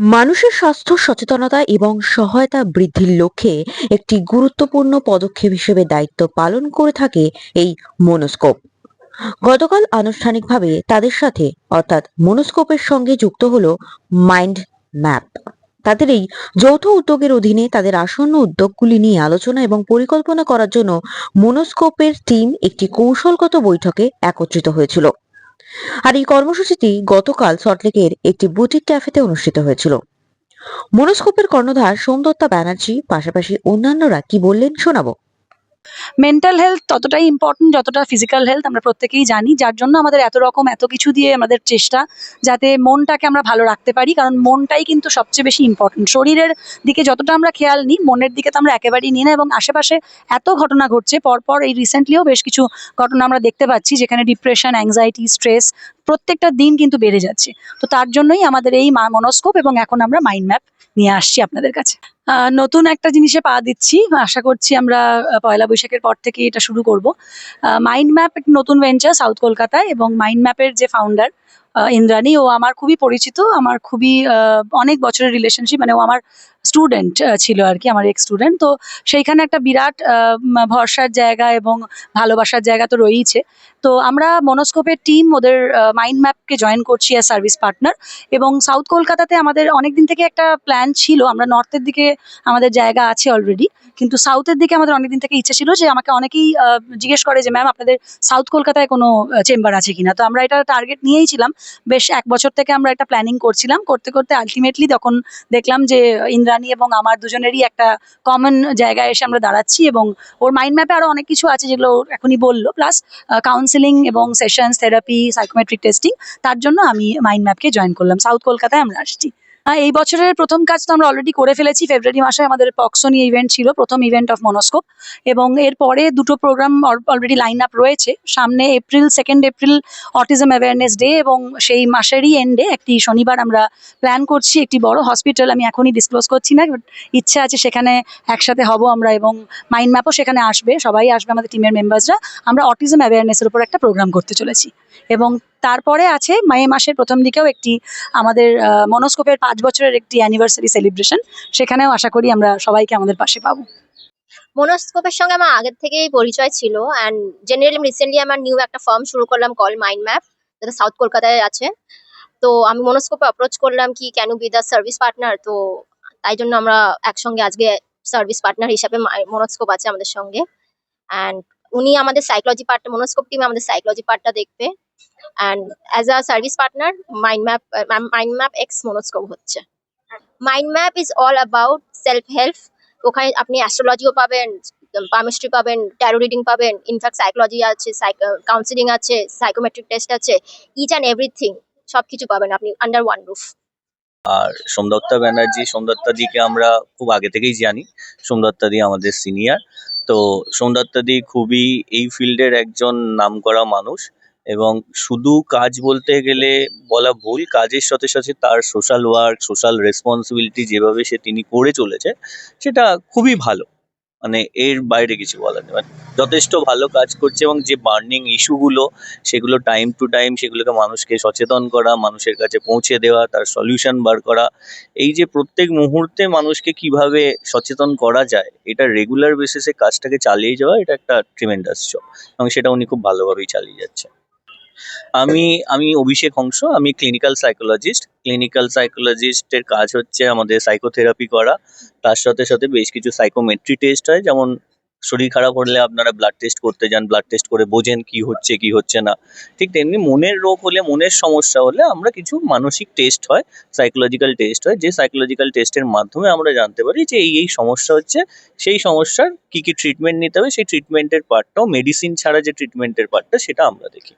মানুষের স্বাস্থ্য সচেতনতা এবং সহায়তা বৃদ্ধির লক্ষ্যে একটি গুরুত্বপূর্ণ পদক্ষেপ হিসেবে দায়িত্ব পালন করে থাকে এই মনোস্কোপ। গতকাল আনুষ্ঠানিকভাবে তাদের সাথে, অর্থাৎ মনোস্কোপের সঙ্গে যুক্ত হলো মাইন্ড ম্যাপ। তাদের এই যৌথ উদ্যোগের অধীনে তাদের আসন্ন উদ্যোগগুলি নিয়ে আলোচনা এবং পরিকল্পনা করার জন্য মনোস্কোপের টিম একটি কৌশলগত বৈঠকে একত্রিত হয়েছিল। আর এই কর্মসূচিটি গতকাল সল্টলেকের একটি বুটিক ক্যাফেতে অনুষ্ঠিত হয়েছিল। মনোস্কোপের কর্ণধার সোমদত্তা ব্যানার্জি, পাশাপাশি অন্যান্যরা কি বললেন শোনাবো। মেন্টাল হেলথ ততটাই ইম্পর্টেন্ট যতটা ফিজিক্যাল হেলথ আমরা প্রত্যেকেই জানি। যার জন্য আমাদের এত রকম এত কিছু দিয়ে আমাদের চেষ্টা, যাতে মনটাকে আমরা ভালো রাখতে পারি। কারণ মনটাই কিন্তু সবচেয়ে বেশি ইম্পর্টেন্ট শরীরের দিকে যতটা আমরা খেয়াল নিই, মনের দিকে তো আমরা একেবারেই নিই না। এবং আশেপাশে এত ঘটনা ঘটছে, পরপর এই রিসেন্টলিও বেশ কিছু ঘটনা আমরা দেখতে পাচ্ছি, যেখানে ডিপ্রেশন অ্যাংজাইটি স্ট্রেস প্রত্যেকটা দিন কিন্তু বেড়ে যাচ্ছে। তো তার জন্যই আমাদের এই মনস্কোপ এবং এখন আমরা মাইন্ড ম্যাপ নিয়ে আসছি আপনাদের কাছে। নতুন একটা জিনিসে পা দিচ্ছি। আশা করছি আমরা পয়লা বৈশাখের পর থেকে এটা শুরু করব। মাইন্ড ম্যাপ নতুন ভেঞ্চার সাউথ কলকাতায় এবং মাইন্ড ম্যাপের যে ফাউন্ডার ইন্দ্রাণী, ও আমার খুবই পরিচিত, আমার খুবই অনেক বছরের রিলেশনশিপ মানে ও আমার স্টুডেন্ট ছিল আর কি, আমার এক্স স্টুডেন্ট তো সেইখানে একটা বিরাট ভরসার জায়গা এবং ভালোবাসার জায়গা তো রয়েইছে। তো আমরা মনোস্কোপের টিম ওদের মাইন্ড ম্যাপকে জয়েন করছি আর সার্ভিস পার্টনার এবং সাউথ কলকাতাতে আমাদের অনেক দিন থেকে একটা প্ল্যান ছিল, আমরা নর্থের দিকে আমাদের জায়গা আছে অলরেডি কিন্তু সাউথের দিকে আমাদের অনেকদিন থেকে ইচ্ছে ছিল যে আমাকে অনেকেই জিজ্ঞেস করে যে ম্যাম আপনাদের সাউথ কলকাতায় কোনো চেম্বার আছে কিনা? তো আমরা এটা টার্গেট নিয়েই ছিলাম বেশ এক বছর থেকে আমরা একটা প্ল্যানিং করছিলাম। করতে করতে আলটিমেটলি তখন দেখলাম যে ইন্দ্রাণী এবং আমার দুজনেরই একটা কমন জায়গায় এসে আমরা দাঁড়াচ্ছি এবং ওর মাইন্ড ম্যাপে আরও অনেক কিছু আছে যেগুলো এখনই বলল। প্লাস কাউন্সিলিং এবং সেশনস থেরাপি সাইকোমেট্রিক টেস্টিং তার জন্য আমি মাইন্ড ম্যাপকে জয়েন করলাম। সাউথ কলকাতায় আমরা আসছি। এই বছরের প্রথম কাজ তো আমরা অলরেডি করে ফেলেছি। ফেব্রুয়ারি মাসে আমাদের পক্সো নিয়ে ইভেন্ট ছিল, প্রথম ইভেন্ট অফ মনোস্কোপ এবং এরপরে দুটো প্রোগ্রাম অলরেডি লাইন আপ রয়েছে। সামনে April second April autism awareness day এবং সেই মাসেরই এন্ডে একটি শনিবার আমরা প্ল্যান করছি একটি বড় হসপিটাল আমি এখনই ডিসক্লোজ করছি না ইচ্ছে আছে সেখানে একসাথে হব আমরা এবং মাইন্ড ম্যাপও সেখানে আসবে। সবাই আসবে আমাদের টিমের মেম্বার্সরা আমরা অটিজম অ্যাওয়ারনেসের উপর একটা প্রোগ্রাম করতে চলেছি। এবং তারপরে আছে মে মাসের প্রথম দিকেও একটি, আমাদের মনোস্কোপের পাঁচ বছরের একটি অ্যানিভার্সারি সেলিব্রেশন সেখানেও আশা করি আমরা সবাইকে আমাদের পাশে পাবো। মনোস্কোপের সঙ্গে আমার আগের থেকেই পরিচয় ছিল অ্যান্ড জেনারেলি আমি রিসেন্টলি আমার নিউ একটা ফার্ম শুরু করলাম কল মাইন্ড ম্যাপ যেটা সাউথ কলকাতায় আছে। তো আমি মনোস্কোপে অ্যাপ্রোচ করলাম কি can be the service partner তো তাই জন্য আমরা একসঙ্গে আজকে সার্ভিস পার্টনার হিসাবে মনোস্কোপ আছে আমাদের সঙ্গে। অ্যান্ড উনি আমাদের সাইকোলজি পার্টটা মনোস্কোপ টিম আমাদের সাইকোলজি পার্টটা দেখবে। And as a service partner mind map mind map x Manoscope হচ্ছে। Mind map is all about self help ওখানে আপনি অ্যাস্ট্রোলজিও পাবেন পামিস্ট্রি পাবেন ট্যারো রিডিং পাবেন। ইনফ্যাক্ট সাইকোলজি আছে কাউন্সিলিং আছে সাইকোমেট্রিক টেস্ট আছে। ইচ অ্যান্ড এভরিথিং সব কিছু পাবেন আপনি আন্ডার ওয়ান রুফ আর সোমদত্তা ব্যানার্জি সোমদত্তাদিকে আমরা খুব আগে থেকেই জানি। সোমদত্তাদি আমাদের সিনিয়র তো সোমদত্তাদি খুবই এই ফিল্ডের একজন নামকরা মানুষ এবং শুধু কাজ বলতে গেলে বলা ভুল, কাজের সাথে সাথে তার সোশ্যাল ওয়ার্ক সোশ্যাল রেসপন্সিবিলিটি যেভাবে সে তিনি করে চলেছে, সেটা খুবই ভালো। মানে এর বাইরে কিছু বলার নেই। মানে যথেষ্ট ভালো কাজ করছে এবং যে বার্নিং ইস্যুগুলো সেগুলো টাইম টু টাইম সেগুলোকে মানুষকে সচেতন করা, মানুষের কাছে পৌঁছে দেওয়া, তার সলিউশন বার করা। এই যে প্রত্যেক মুহূর্তে মানুষকে কীভাবে সচেতন করা যায়, এটা রেগুলার বেসিসে কাজটাকে চালিয়ে যাওয়া, এটা একটা ট্রিমেন্ডাস জব এবং সেটা উনি খুব ভালোভাবেই চালিয়ে যাচ্ছে আমি আমি অভিষেক হংস আমি ক্লিনিক্যাল সাইকোলজিস্ট ক্লিনিক্যাল সাইকোলজিস্টের কাজ হচ্ছে আমাদের সাইকোথেরাপি করা। তার সাথে সাথে বেশ কিছু সাইকোমেট্রি টেস্ট হয়, যেমন শরীর খারাপ হলে আপনারা ব্লাড টেস্ট করতে যান ব্লাড টেস্ট করে বোঝেন কি হচ্ছে কি হচ্ছে না। ঠিক তেমনি মনের রোগ হলে, মনের সমস্যা হলে আমরা কিছু মানসিক টেস্ট হয় সাইকোলজিক্যাল টেস্ট হয়, যে সাইকোলজিক্যাল টেস্টের মাধ্যমে আমরা জানতে পারি যে এই এই সমস্যা হচ্ছে। সেই সমস্যার কি কি ট্রিটমেন্ট নিতে হবে, সেই ট্রিটমেন্টের পার্টটাও মেডিসিন ছাড়া যে ট্রিটমেন্টের পার্টটা সেটা আমরা দেখি।